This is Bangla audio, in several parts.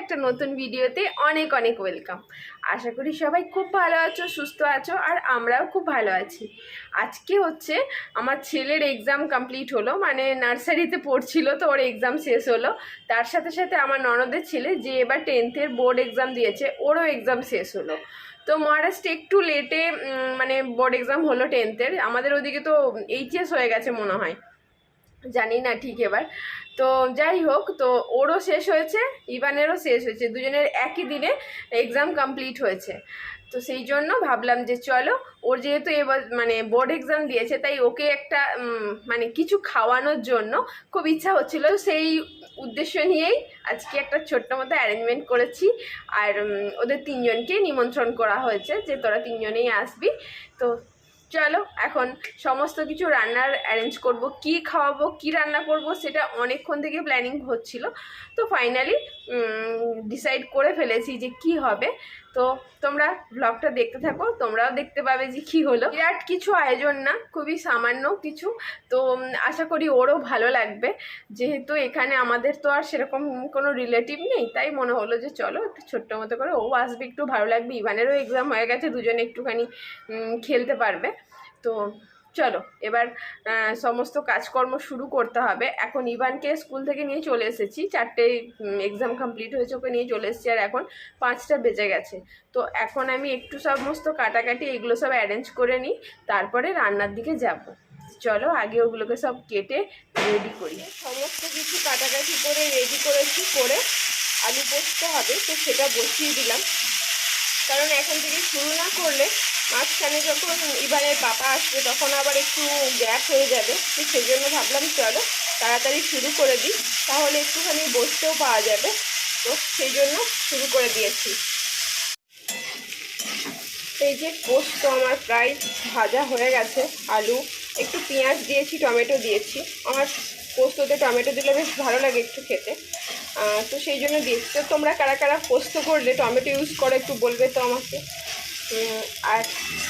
একটা নতুন ভিডিওতে অনেক অনেক ওয়েলকাম। আশা করি সবাই খুব ভালো আছো, সুস্থ আছো, আর আমরাও খুব ভালো আছি। আজকে হচ্ছে আমার ছেলের এক্সাম কমপ্লিট হলো মানে নার্সারিতে পড়ছিল তো ওর এক্সাম শেষ হলো। তার সাথে সাথে আমার ননদের ছেলে যে এবার টেন্থের বোর্ড এক্সাম দিয়েছে, ওরও এক্সাম শেষ হলো। তো মহারাষ্ট্রে একটু লেটে মানে বোর্ড এক্সাম হলো টেন্থের আমাদের ওদিকে তো এইচএস হয়ে গেছে মনে হয়। জানি না ঠিক এবার। তো যাই হোক, তো ওরও শেষ হয়েছে, ইভানেরও শেষ হয়েছে, দুজনের একই দিনে এক্সাম কমপ্লিট হয়েছে। তো সেই জন্য ভাবলাম যে চলো, ওর যেহেতু এবার মানে বোর্ড এক্সাম দিয়েছে, তাই ওকে একটা মানে কিছু খাওয়ানোর জন্য খুব ইচ্ছা হচ্ছিল। সেই উদ্দেশ্য নিয়েই আজকে একটা ছোট্ট মতো অ্যারেঞ্জমেন্ট করেছি। আর ওদের তিনজনকে নিমন্ত্রণ করা হয়েছে যে তোরা তিনজনেই আসবি। তো চলো, এখন সমস্ত কিছু রান্নার অ্যারেঞ্জ করব। কি খাওয়াবো, কি রান্না করব, সেটা অনেকক্ষণ থেকে প্ল্যানিং হচ্ছিল। তো ফাইনালি ডিসাইড করে ফেলেছি যে কি হবে। তো তোমরা ব্লগটা দেখতে থাকো, তোমরাও দেখতে পাবে যে কী হলো। বিরাট কিছু আয়োজন না, খুবই সামান্য কিছু। তো আশা করি ওরও ভালো লাগবে। যেহেতু এখানে আমাদের তো আর সেরকম কোনো রিলেটিভ নেই, তাই মনে হলো যে চলো একটু ছোট্ট মতো করে, ও আসবে একটু ভালো লাগবে। ইভানেরও এক্সাম হয়ে গেছে, দুজনে একটুখানি খেলতে পারবে। তো চলো, এবার সমস্ত কাজকর্ম শুরু করতে হবে। এখন ইভানকে স্কুল থেকে নিয়ে চলে এসেছি। চারটে এক্সাম কমপ্লিট হয়েছে, ওকে নিয়ে চলে এসেছি, আর এখন পাঁচটা বেজে গেছে। তো এখন আমি একটু সমস্ত কাটাকাটি, এগুলো সব অ্যারেঞ্জ করে নিই, তারপরে রান্নার দিকে যাব। চলো, আগে ওগুলোকে সব কেটে রেডি করি। সমস্ত কিছু কাটাকাটি করে রেডি করেছি, করে আলু বসতে হবে, তো সেটা বসিয়ে দিলাম। কারণ এখন থেকে শুরু না করলে মাঝখানে যখন ইবারের পাপা আসবে, তখন আবার একটু গ্যাস হয়ে যাবে। তো সেই জন্য ভাবলাম, চলো তাড়াতাড়ি শুরু করে দিই। তাহলে একটুখানি বসতেও পাওয়া যাবে। তো সেই জন্য শুরু করে দিয়েছি। এই যে পোস্ত আমার প্রায় ভাজা হয়ে গেছে, আলু, একটু পেঁয়াজ দিয়েছি, টমেটো দিয়েছি। আমার পোস্ততে টমেটো দিলে বেশ ভালো লাগে একটু খেতে। তো সেই জন্য দিয়েছি। তো তোমরা কারা কারা পোস্ত করলে, টমেটো ইউজ করো, একটু বলবে তো আমাকে। আর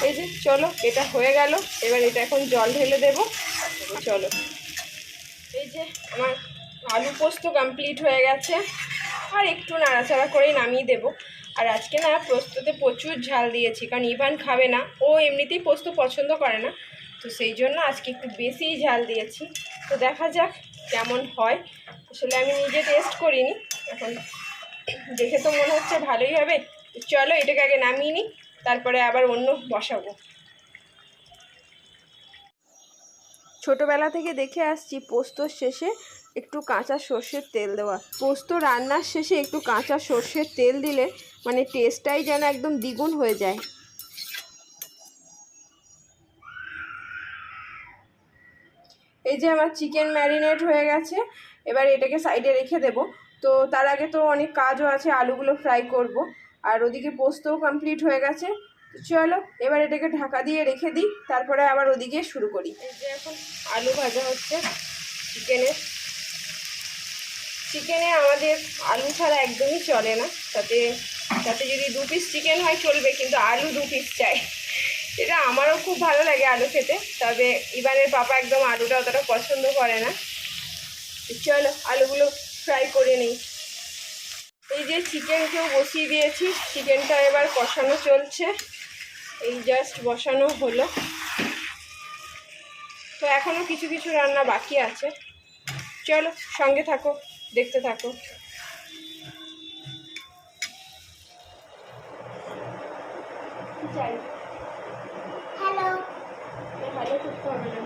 এই যে, চলো, এটা হয়ে গেল। এবার এটা এখন জল ঢেলে দেব। চলো। এই যে, আমার আলু পোস্ত কমপ্লিট হয়ে গেছে। আর একটু নাড়াচাড়া করেই নামিয়ে দেব। আর আজকে না, পোস্ততে প্রচুর ঝাল দিয়েছি, কারণ ইভান খাবে না। ও এমনিতেই পোস্ত পছন্দ করে না। তো সেই জন্য আজকে একটু বেশিই ঝাল দিয়েছি। তো দেখা যাক কেমন হয়। আসলে আমি নিজে টেস্ট করিনি। এখন দেখে তো মনে হচ্ছে ভালোই হবে। চলো, এটাকে আগে নামিয়ে নিই। তারপরে আবার অন্য বসাবো। ছোটোবেলা থেকে দেখে আসছি পোস্তর শেষে একটু কাঁচা সর্ষের তেল দেওয়া। পোস্ত রান্নার শেষে একটু কাঁচা সর্ষের তেল দিলে মানে টেস্টটাই যেন একদম দ্বিগুণ হয়ে যায়। এই যে আমার চিকেন ম্যারিনেট হয়ে গেছে, এবার এটাকে সাইডে রেখে দেব। তো তার আগে তো অনেক কাজও আছে, আলুগুলো ফ্রাই করব। আর ওদিকে পোস্তও কমপ্লিট হয়ে গেছে। চলো, এবার এটাকে ঢাকা দিয়ে রেখে দিই, তারপরে আবার ওদিকে শুরু করি। এই যে এখন আলু ভাজা হচ্ছে চিকেনের চিকেনে আমাদের আলু ছাড়া একদমই চলে না। তাতে তাতে যদি দু পিস চিকেন হয় চলবে, কিন্তু আলু দু পিস চাই। এটা আমারও খুব ভালো লাগে আলু খেতে, তবে ইবানের পাপা একদম আলুটা অতটা পছন্দ করে না। চলো, আলুগুলো ফ্রাই করে নিই। এই যে চিকেনকেও বসিয়ে দিয়েছি চিকেনটা এবার কষানো চলছে। এই জাস্ট বসানো হলো। তো এখনও কিছু কিছু রান্না বাকি আছে। চলো সঙ্গে থাকো দেখতে থাকো। চাই হ্যালো করতে হবে না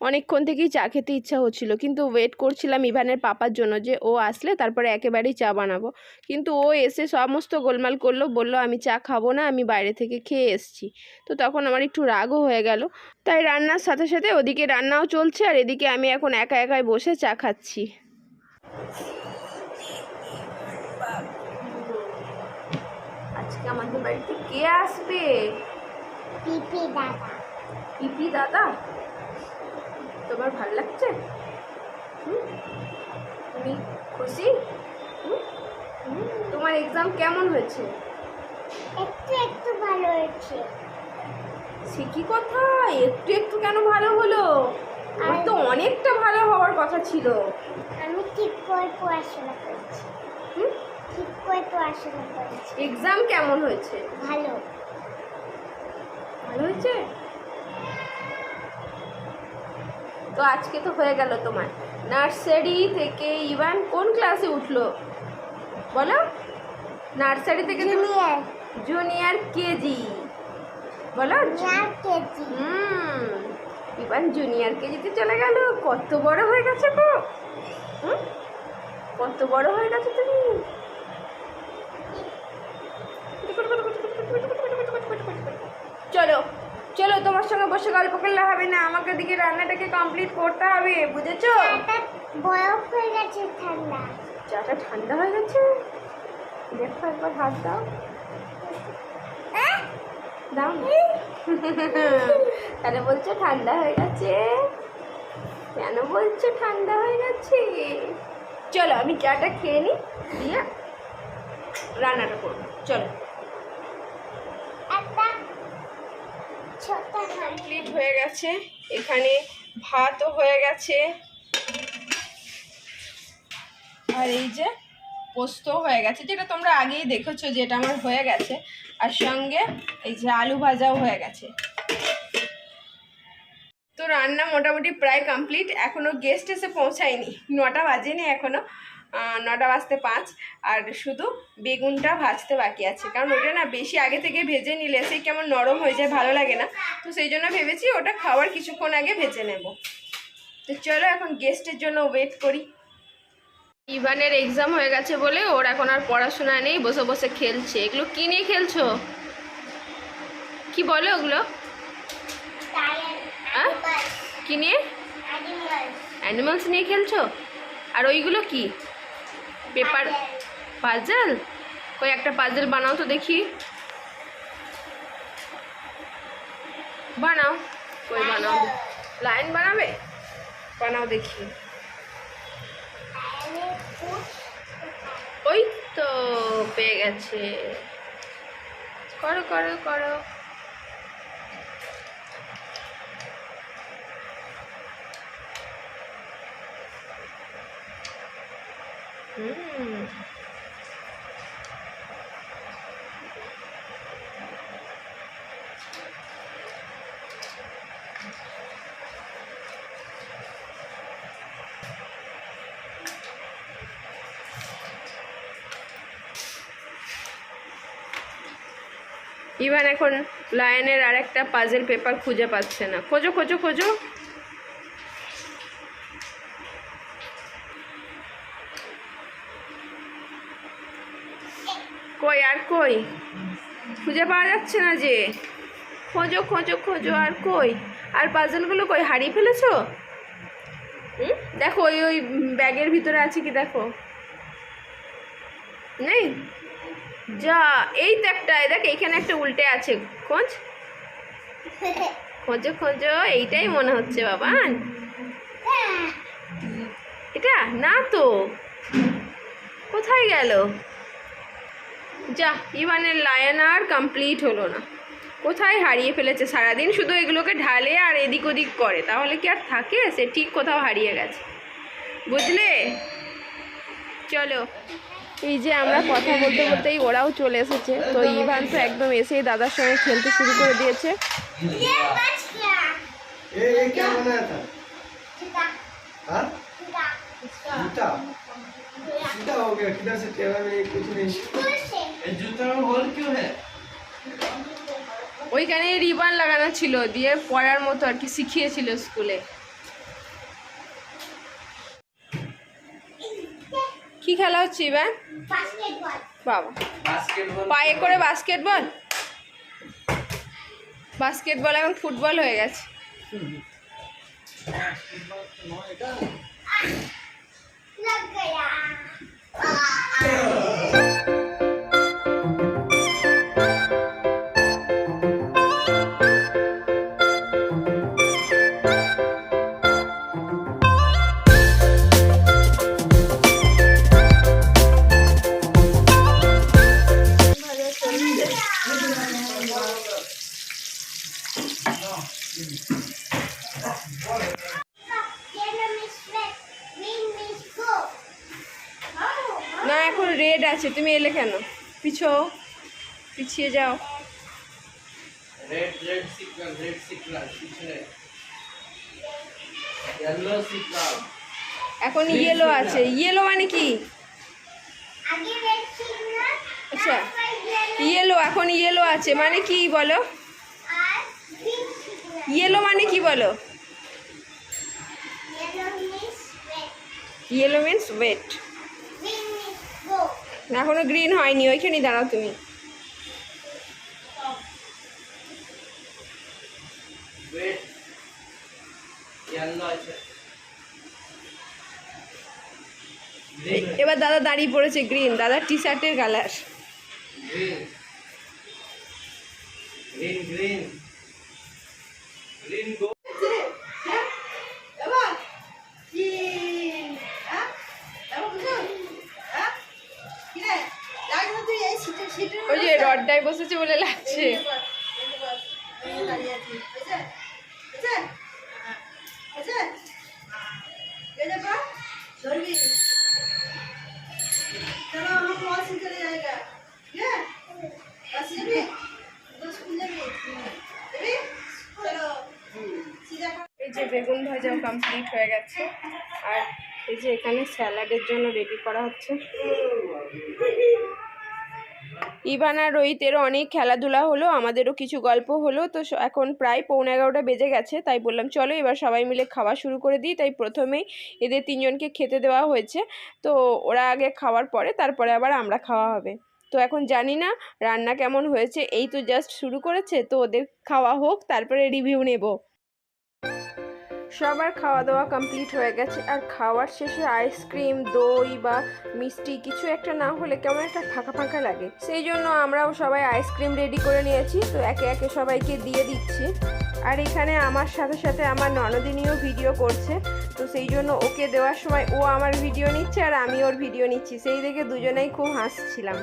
অনেকক্ষণ থেকেই চা খেতে ইচ্ছা হচ্ছিল। কিন্তু ওয়েট করছিলাম ইভানের পাপার জন্য যে ও আসলে তারপরে একেবারেই চা বানাবো। কিন্তু ও এসে সমস্ত গোলমাল করল বলল আমি চা খাব না আমি বাইরে থেকে খেয়ে এসছি। তো তখন আমার একটু রাগও হয়ে গেল। তাই রান্নার সাথে সাথে ওদিকে রান্নাও চলছে আর এদিকে আমি এখন একা একাই বসে চা খাচ্ছি। আজকে আমাদের বাড়িতে কে আসবে? পিপি দাদা। পিপি দাদা? তোমার ভালো লাগছে? হুম? তুমি খুশি? তোমার এক্সাম কেমন হয়েছে? একটু একটু ভালো হয়েছে। সে কি কথা? একটু একটু কেন ভালো হলো? আর অনেকটা ভালো হওয়ার কথা ছিল। আমি ঠিক করে পড়াশোনা করেছি। হুম? ঠিক করে পড়াশোনা করেছি। এক্সাম কেমন হয়েছে? ভালো। ভালো হয়েছে? তো আজকে তো হয়ে গেল তোমার। নার্সারি থেকে ইভান কোন ক্লাসে উঠল? বলো। নার্সারি থেকে জুনিয়র জুনিয়র কেজি। বলো। কেজি। হুম। ইভান জুনিয়র কেজিতে চলে গেল। কত বড় হয়ে গেছে হুম? কত বড় হয়ে গেছে তুমি। চলো। চলো তোমার সঙ্গে বসে গল্প করলে হবে না। আমাকে দিকে রান্নাটাকে কমপ্লিট করতে হবে বুঝেছ? বরফ হয়ে গেছে ঠান্ডা। চাটা ঠান্ডা হয়ে গেছে? দেখো একবার হাত দাও! দাও তাহলে বলছো ঠান্ডা হয়ে গেছে। কেন বলছো ঠান্ডা হয়ে গেছে? চলো আমি চাটা খেয়ে নিই দিয়ে রান্নাটা করব। চলো। একটা কমপ্লিট হয়ে গেছে। এখানে ভাতও হয়ে গেছে। আর এই যে পোস্ত হয়ে গেছে, যেটা তোমরা আগেই দেখেছ যেটা আমার হয়ে গেছে। আর সঙ্গে এই যে আলু ভাজাও হয়ে গেছে। তো রান্না মোটামুটি প্রায় কমপ্লিট এখনও গেস্ট এসে পৌঁছায়নি। নটা বাজেনি এখনও নটা বাজতে পাঁচ আর শুধু বেগুনটা ভাজতে বাকি আছে। কারণ ওটা না বেশি আগে থেকে ভেজে নিলে সেই কেমন নরম হয়ে যায় ভালো লাগে না। তো সেই জন্য ভেবেছি ওটা খাওয়ার কিছুক্ষণ আগে ভেজে নেব। তো চলো এখন গেস্টের জন্য ওয়েট করি। ইভানের এক্সাম হয়ে গেছে বলে ওর এখন আর পড়াশোনা নেই বসে বসে খেলছে। এগুলো কি নিয়ে খেলছো? কি বলো ওগুলো? টায়ার হ্যাঁ? কি নিয়ে? অ্যানিমালস নিয়ে খেলছো? আর ওইগুলো কি? Paper puzzle? কই, একটা পাজল বানাও তো দেখি। বানাও। কই, বানাও লাইন বানাবে? বানাও দেখি। ওই তো, পেয়ে গেছে। করো করো করো। হুম ইভান এখন লায়নের আর একটা পাজেল পেপার খুঁজে পাচ্ছে না। খোঁজো খোঁজো খোঁজো। কই? খুঁজে পাওয়া যাচ্ছে না যে। খোঁজো খোঁজো খোঁজো আর কই? আর পাজলগুলো কই? হারিয়ে ফেলেছো? দেখো ওই ওই ব্যাগের ভিতরে আছে কি দেখো? নেই? যা এই তো একটা দেখ এইখানে একটা উল্টে আছে। খোঁজ? খোঁজো খোঁজো এইটাই মনে হচ্ছে বাবান। এটা? না তো। কোথায় গেল? যা ইভানের লায়ন আর কমপ্লিট হলো না কোথায় হারিয়ে ফেলেছে সারাদিন শুধু এগুলোকে ঢালে আর এদিক ওদিক করে তাহলে কি আর থাকে সে ঠিক কোথাও হারিয়ে গেছে বুঝলে চলো এই যে আমরা কথা বলতে বলতেই ওরাও চলে এসেছে তো ইভান তো একদম এসেই দাদার সঙ্গে খেলতে শুরু করে দিয়েছে ये ये क्या बनाया था हाँ जूता जूता हो गया किधर से टेबल में कुछ नहीं ওইখানে রিবান লাগানো ছিল দিয়ে পড়ার মতো আর কি শিখিয়েছিল স্কুলে। কি খেলা হচ্ছে ইবান বাবা। পায়ে করে বাস্কেটবল? বাস্কেটবল এখন ফুটবল হয়ে গেছে। পিছো পিছিয়ে যাও। Red red signal red signal পিছনে। ইয়েলো সিগন্যাল এখন ইয়েলো আছে। ইয়েলো মানে কি? আগে রেড সিগন্যাল আচ্ছা। ইয়েলো এখন ইয়েলো আছে। মানে কি বলো? আর গ্রিন সিগন্যাল ইয়েলো মানে কি বলো? ইয়েলো মিন্স ওয়েট এখনও গ্রিন হয়নি ওইখানেই দাঁড়াও তুমি এবার দাদা দাঁড়িয়ে পড়েছে গ্রিন দাদার টি শার্টের কালার আড্ডায় বসেছে বলে লাগছে। এই যে বেগুন ভাজাও কমপ্লিট হয়ে গেছে। আর এই যে এখানে স্যালাডের জন্য রেডি করা হচ্ছে। ইভান আর রোহিতেরও অনেক খেলাধুলা হলো, আমাদেরও কিছু গল্প হলো, তো এখন প্রায় পৌনে এগারোটা বেজে গেছে, তাই বললাম চলো এবার সবাই মিলে খাওয়া শুরু করে দিই, তাই প্রথমেই এদের তিনজনকে খেতে দেওয়া হয়েছে, তো ওরা আগে খাওয়ার পরে তারপরে আবার আমরা খাওয়া হবে। তো এখন জানি না রান্না কেমন হয়েছে, এই তো জাস্ট শুরু করেছে, তো ওদের খাওয়া হোক, তারপরে রিভিউ নেব। সবার খাওয়া দাওয়া কমপ্লিট হয়ে গেছে। আর খাওয়ার শেষে আইসক্রিম দই বা মিষ্টি কিছু একটা না হলে কেমন একটা ফাঁকা ফাঁকা লাগে। সেই জন্য আমরাও সবাই আইসক্রিম রেডি করে নিয়েছি। তো একে একে সবাইকে দিয়ে দিচ্ছি। আর এখানে আমার সাথে সাথে আমার ননদিনীও ভিডিও করছে। তো সেই জন্য ওকে দেওয়ার সময় ও আমার ভিডিও নিচ্ছে আর আমি ওর ভিডিও নিচ্ছি। সেই দেখে দুজনেই খুব হাসছিলাম।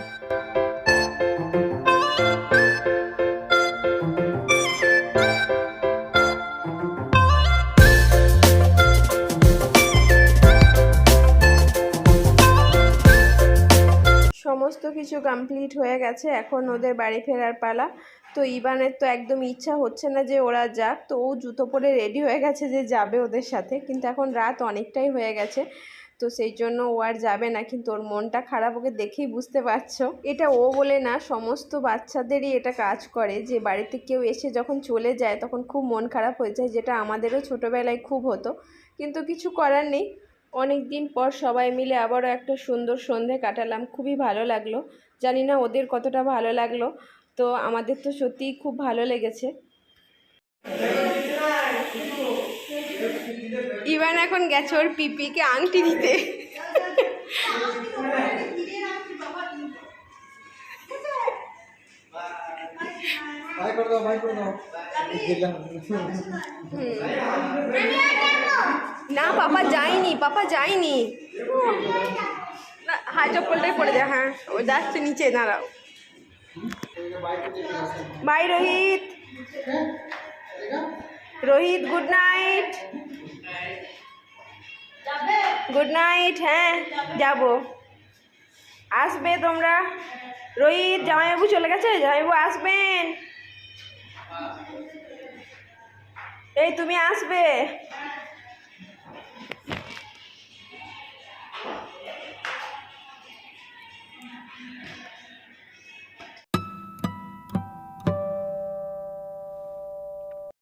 গেছে, এখন ওদের বাড়ি ফেরার পালা। তো ইবানের তো একদম ইচ্ছা হচ্ছে না যে ওরা যাক, তো ও জুতো পরে রেডি হয়ে গেছে যে যাবে ওদের সাথে। কিন্তু এখন রাত অনেকটাই হয়ে গেছে, তো সেই জন্য ও আর যাবে না। কিন্তু ওর মনটা খারাপ, ওকে দেখেই বুঝতে পারছ। এটা ও বলে না, সমস্ত বাচ্চাদেরই এটা কাজ করে যে বাড়িতে কেউ এসে যখন চলে যায়, তখন খুব মন খারাপ হয়ে যায়, যেটা আমাদেরও ছোটোবেলায় খুব হতো। কিন্তু কিছু করার নেই। অনেক দিন পর সবাই মিলে আবারও একটা সুন্দর সন্ধে কাটালাম, খুবই ভালো লাগল। জানি না ওদের কতটা ভালো লাগল। তো আমাদের তো সত্যিই খুব ভালো লেগেছে। ইভান এখন গেছে ওর পিপিকে আংটি দিতে। না পাপা যায়নি পাপা যায়নি। হ্যাঁ চপ্পলটাই পড়ে যায় হ্যাঁ যাচ্ছে নিচে দাঁড়াও bye Rohit Rohit good night good night হ্যাঁ যাব। আসবে তোমরা? রোহিত জামাইবাবু চলে গেছে? জামাইবাবু আসবেন? এই তুমি আসবে।